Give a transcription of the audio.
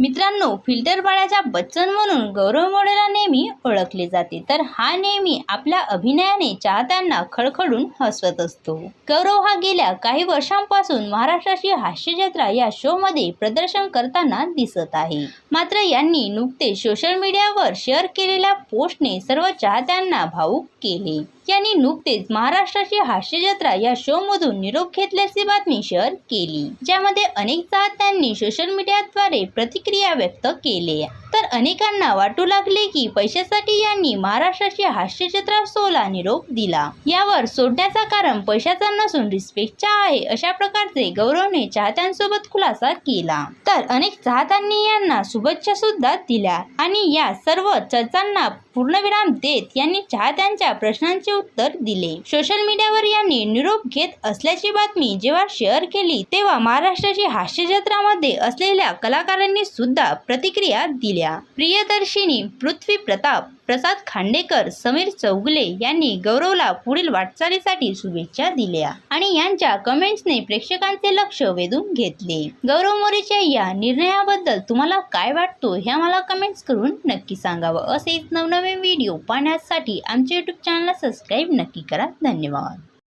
Мы मित्रांनो फिल्टर बाळाच्या बच्चन म्हणून गौरव मोडेला नेहमी ओळखले जाते. तर हा नेहमी आपल्या अभिनयाने चाहत्यांना खळखळून हसवत असतो. गौरव हा गेल्या काही वर्षांपासून महाराष्ट्राची हास्य जत्रा या शो मध्ये प्रदर्शन करताना दिसत आहे. मात्र यांनी नुकतेच सोशल मीडियावर शेअर केलेल्या पोस्टने सर्व चाहत्यांना भावूक केले. यांनी नुकतेच महाराष्ट्राची हास्य जत्रा या शो मधून निरोप घेतल्याची बातमी शेअर केली. ज्यामध्ये अनेक चाहत्यांनी सोशल मीडियाद्वारे प्रतिक्रिया व्यक्त केले. तर अनेकांना वाटू लागले की पैशासाठी यांनी महाराष्ट्राची हास्य सोला निरोप दिला. यावर सोडण्याचा कारण पैशाचा नसून रिस्पेक्टचा आहे अशा प्रकारचे गौरवने चाहत्यांसोबत खुलासा केला. तर अनेक चाहत्यांनी यांना शुभेच्छा सुद्धा दिल्या आणि या सर्व चर्चांना पूर्णविराम देत यांनी चाहत्यांच्या प्रश्नांचे उत्तर दिले. सोशल मीडियावर यांनी निरोप घेत असल्याची बातमी जेव्हा शेअर केली तेव्हा महाराष्ट्राची हास्यजत्रामध्ये असलेल्या कलाकारांनी सुद्धा प्रतिक्रिया दिल्या. प्रियदर्शिनी पृथ्वी प्रताप प्रसाद खांडेकर समीर चौगले यांनी गौरवला पुढील वाटचालीसाठी शुभेच्छा दिल्या आणि यांच्या कमेंट्सने प्रेक्षकांचे लक्ष वेधून घेतले. गौरव मोरेच्या या निर्णयाबद्दल तुम्हाला काय वाटतो हे आम्हाला कमेंट्स करून नक्की सांगावं. असेच नवनवीन व्हिडिओ पाहण्यासाठी आमच्या यूट्यूब चॅनलला सबस्क्राईब नक्की करा. धन्यवाद.